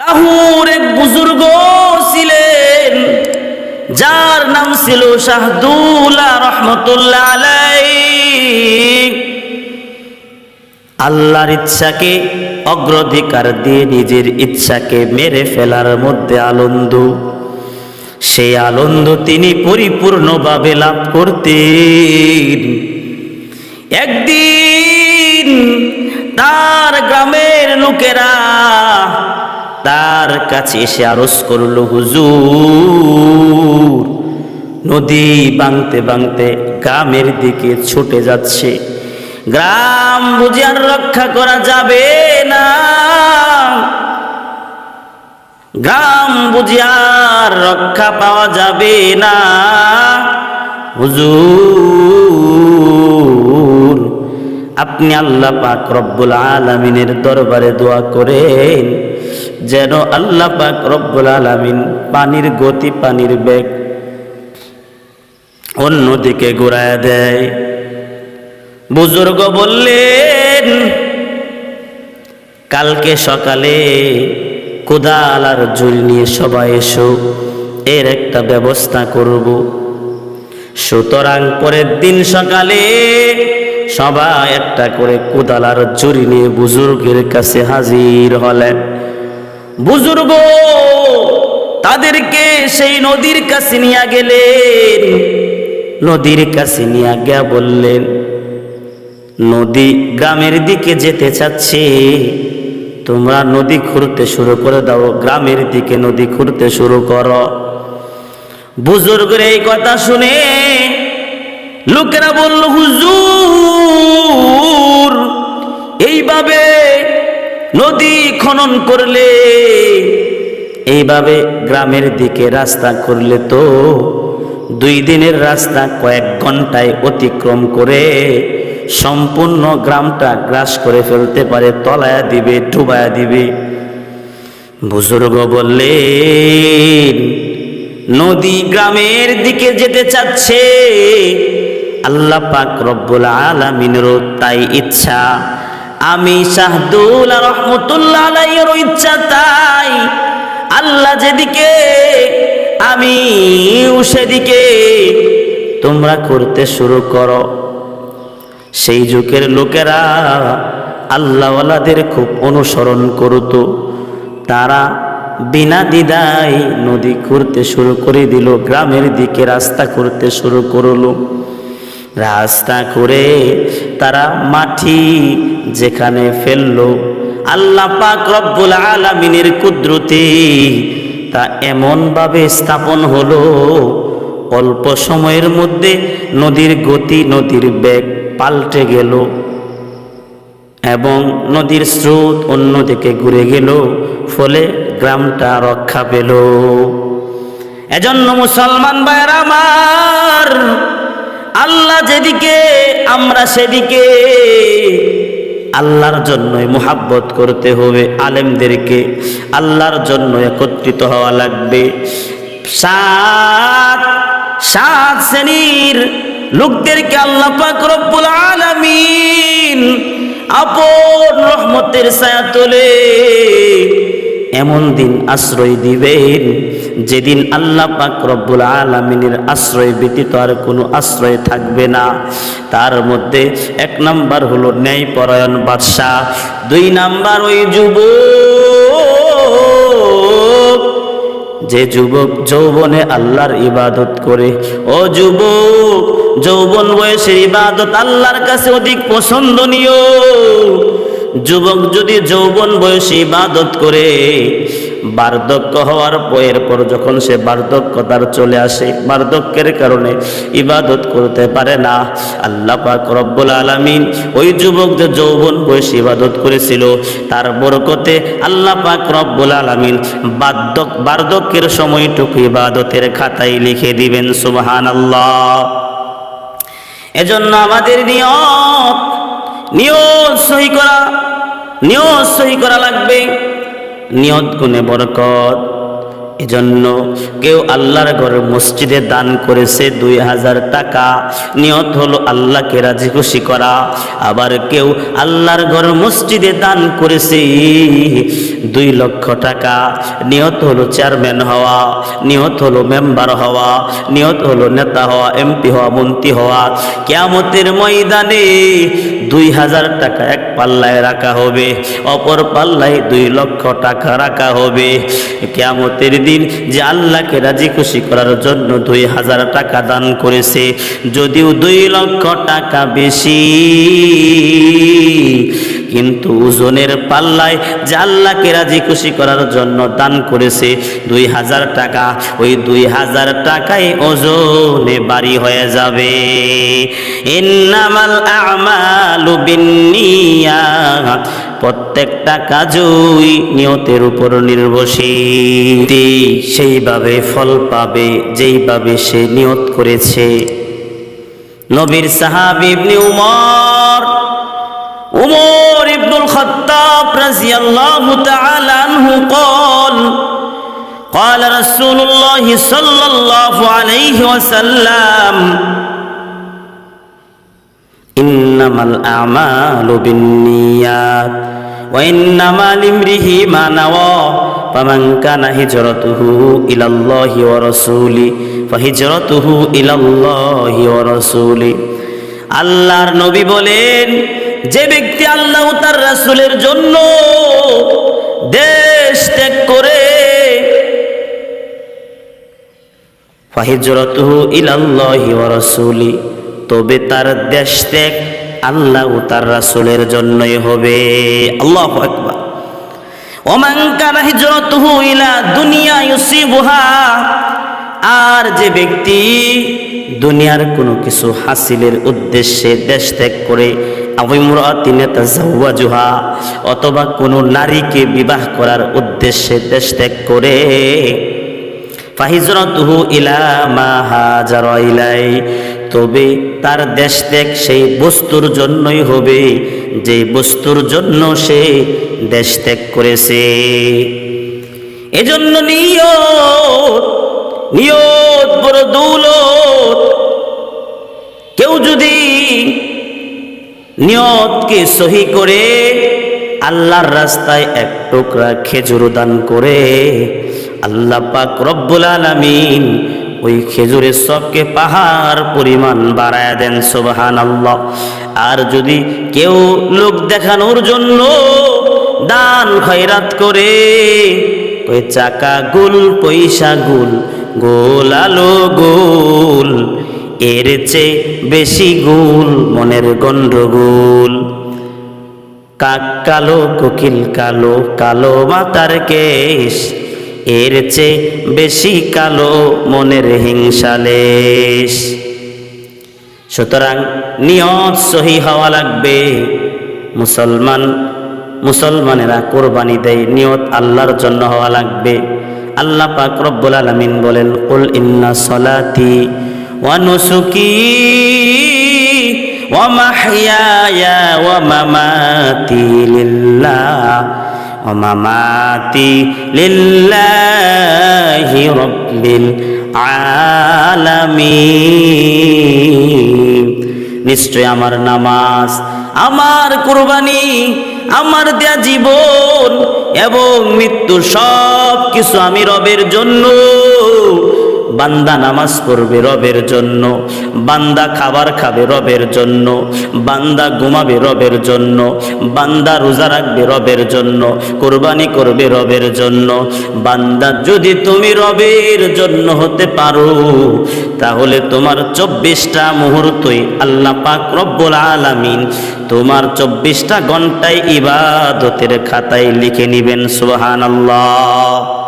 লাহুর এক বুজুর্গ ছিলেন, যার নাম ছিল শাহদুল্লাহ রহমতুল্লাহ আলাই আল্লাহর ইচ্ছাকে অগ্রাধিকার দিয়ে নিজের ইচ্ছাকে মেরে ফেলার মধ্যে আনন্দ। সেই আনন্দ তিনি পরিপূর্ণভাবে লাভ করতেন। একদিন তার গ্রামের লোকেরা তার কাছে এসে আরজ করল, হুজুর, নদী বাংতে বাংতে গ্রামের দিকে ছুটে যাচ্ছে। গ্রাম বুঝি আর রক্ষা করা যাবে না। গ্রাম বুঝি আর রক্ষা পাওয়া যাবে না। হুজুর, আপনি আল্লাহ পাক রব্বুল আলমিনের দরবারে দোয়া করেন। যেন আল্লাহ পাক রব্বুল আলমিন পানির গতি, পানির বেগ অন্যদিকে ঘুরায় দেয়। বুজুর্গ বললেন, কালকে সকালে কোদাল আর জুড়ি নিয়ে সবাই এসো, এর একটা ব্যবস্থা করব। সুতরাং পরের দিন সকালে সবাই একটা করে কোদাল আর জুড়ি নিয়ে বুজুর্গের কাছে হাজির হলেন। বুজুর্গ, তাদেরকে সেই নদীর কাছে নিয়ে গেলেন। নদীর কাছে নিয়ে গিয়া বললেন, নদী গ্রামের দিকে যেতে চাচ্ছে। তোমরা নদী খুঁড়তে শুরু করে দাও, গ্রামের দিকে নদী খুঁড়তে শুরু করো। বুজুর্গের এই কথা শুনে লোকেরা বলল, হুজুর, এইভাবে নদী খনন করলে, এইভাবে গ্রামের দিকে রাস্তা করলে তো দুই দিনের রাস্তা কয়েক ঘন্টায় অতিক্রম করে সম্পূর্ণ গ্রামটা গ্রাস করে ফেলতে পারে, তলায়া দিবে, ডুবায়া দিবে। বুজুর্গ বললেন, নদী গ্রামের দিকে যেতে চাচ্ছে, আল্লাহ পাক রব্বুল আলামিনেরও তাই ইচ্ছা। আমি শাহদুল রহমতুল্লাহ ইচ্ছা তাই আল্লাহ যেদিকে, আমি সেদিকে। তোমরা করতে শুরু করো। সেই যুগের লোকেরা আল্লাহওয়ালাদের খুব অনুসরণ করত। তারা বিনা দ্বিধায় নদী করতে শুরু করে দিল, গ্রামের দিকে রাস্তা করতে শুরু করল। রাস্তা করে তারা মাটি যেখানে ফেলল। আল্লাহ পাক রব্বুল আলামিনের কুদরতি তা এমনভাবে স্থাপন হলো, অল্প সময়ের মধ্যে নদীর গতি নদীর বেগ পাল্টে গেল এবং নদীর স্রোত অন্যদিকে ঘুরে গেল, ফলে গ্রামটা রক্ষা পেল। এজন্য মুসলমান ভাইয়ের আমার আল্লাহ যেদিকে, আমরা সেদিকে। আল্লাহর জন্যই মোহাব্বত করতে হবে আলেমদেরকে। আল্লাহর জন্য একত্রিত হওয়া লাগবে। সাত সাত শ্রেণির লোকদেরকে আল্লাহ পাক রব্বুল আলামিন আপন রহমতের ছায়া তোলে। এমন দিন আশ্রয় দিবেন, যেদিন আল্লাহ পাক রব্বুল আলমিনের আশ্রয় ব্যতীত আর কোনো আশ্রয় থাকবে না। তার মধ্যে এক নাম্বার হলো ন্যায়পরায়ণ বাদশাহ, দুই নাম্বার ওই যুবক, যে যুবক যৌবনে আল্লাহর ইবাদত করে। ও যুবক, যৌবন বয়সের ইবাদত আল্লাহর কাছে অধিক পছন্দনীয়। যুবক যদি যৌবন বয়সে ইবাদত করে, বার্ধক্য হওয়ার পরের পর যখন সে বার্ধক্যতার চলে আসে, বার্ধক্যের কারণে ইবাদত করতে পারে না। আল্লাহ পাক রব্বুল আলামিন ওই যুবক যে যৌবন বয়সে ইবাদত করেছিল, তার বরকতে আল্লাহ পাক রব্বুল আলামিন বার্ধক বার্ধক্যের সময়টুকু ইবাদতের খাতায় লিখে দিবেন সুবহান আল্লাহ এজন্য আমাদের নিয়ত নিয়ত সহি করা নিয়ত সহি করা লাগবে। নিয়ত গুণে বরকত। এজন্য কেউ আল্লাহর ঘরে মসজিদে দান করেছে দুই হাজার টাকা। নিয়ত হলো আল্লাহকে রাজি খুশি করা। আবার কেউ আল্লাহর ঘর মসজিদে দান করেছে দুই লক্ষ টাকা। নিয়ত হলো চেয়ারম্যান হওয়া, নিয়ত হলো মেম্বার হওয়া, নিয়ত হলো নেতা হওয়া, এমপি হওয়া, মন্ত্রী হওয়া। কেয়ামতের ময়দানে দুই হাজার টাকা এক পাল্লায় রাখা হবে, অপর পাল্লায় দুই লক্ষ টাকা রাখা হবে। কেয়ামতের দিন যে আল্লাহকে রাজি খুশি করার জন্য দুই হাজার টাকা দান করেছে। যদিও দুই লক্ষ টাকা বেশি। কিন্তু ওজনের পাল্লায় যে আল্লাহকে রাজি খুশি করার জন্য দান করেছে দুই হাজার টাকা, ওই দুই হাজার টাকায় ওজনে বাড়ি হয়ে যাবে। ইন্নামাল আমালু বিন্নিয়াত প্রত্যেকটা কাজই নিয়তের উপর নির্ভরশীল সেইভাবে ফল পাবে যেইভাবে সে নিয়ত করেছে নবীর সাহাবি ইবনে উমর উমর ইবনুল খাত্তাব রাদিয়াল্লাহু তাআলা আনহু قال قال رسول الله صلى الله عليه وسلم إنما الأعمال بالنيات وإنما لامرئ ما نوى فمن كان هجرته إلى الله ورسوله فهجرته إلى الله ورسوله আল্লাহর নবী বলেন যে ব্যক্তি আল্লাহ তার রাসূলের জন্য দেশ ত্যাগ করে ফাহিজরতুহু ইলাল্লাহি ওয়া রাসূলি তবে তার দেশ ত্যাগ আল্লাহ তার রাসূলের জন্যই হবে। আল্লাহু ইউসিবুহা। আর যে ব্যক্তি দুনিয়ার কোনো কিছু হাসিলের উদ্দেশ্যে দেশ ত্যাগ করে তাজাওয়াজুহা অথবা কোনো নারীকে বিবাহ করার উদ্দেশ্যে দেশ ত্যাগ করে ইলা ইলাই। তবে তার দেশ ত্যাগ সেই বস্তুর জন্যই হবে। যে বস্তুর জন্য সে দেশ ত্যাগ করেছে। এজন্য নিয়ত নিয়ত বড় দৌলত। কেউ যদি নিয়তকে সহি করে আল্লাহর রাস্তায় এক টুকরা খেজুর দান করে, আল্লাহ পাক রব্বুল আলামিন ওই খেজুরের সবকে পাহাড় পরিমাণ বাড়ায় দেন সোবাহান আল্লাহ আর যদি কেউ লোক দেখানোর জন্য দান খয়রাত করে, ওই চাকা গুল, পয়সা গুল, গোল আলো গোল, এর চেয়ে বেশি গুল মনের গন্ডগোল। কাক কালো, কোকিল কালো কালো মাতার কেশ এর চেয়ে বেশি কালো মনের হিংসালেশ সুতরাং নিয়ত সহি হওয়া লাগবে। মুসলমান, মুসলমানেরা কোরবানি দেয়, নিয়ত আল্লাহর জন্য হওয়া লাগবে। আল্লাহ পাক রব্বুল আলামিন বলেন, কুল ইন্না সলাতি ওয়া নুসুকি ওয়া মাহইয়ায়া ওয়া মামাতি লিল্লাহ। মামাতি লিল্লাহি রব্বিল আলামিন। নিশ্চয় আমার নামাজ, আমার কুরবানি, আমার দেয়া জীবন এবং মৃত্যু সব কিছু আমি রবের জন্য বান্দা নামাজ পড়বে রবের জন্য, বান্দা খাবার খাবে রবের জন্য, বান্দা ঘুমাবে রবের জন্য, বান্দা রোজা রাখবে রবের জন্য, কোরবানি করবে রবের জন্য। বান্দা যদি তুমি রবের জন্য হতে পারো, তাহলে তোমার চব্বিশটা মুহূর্তই আল্লাহ পাক রব্বুল আলামিন তোমার চব্বিশটা ঘন্টায় ইবাদতের খাতায় লিখে নিবেন, সুবহানাল্লাহ।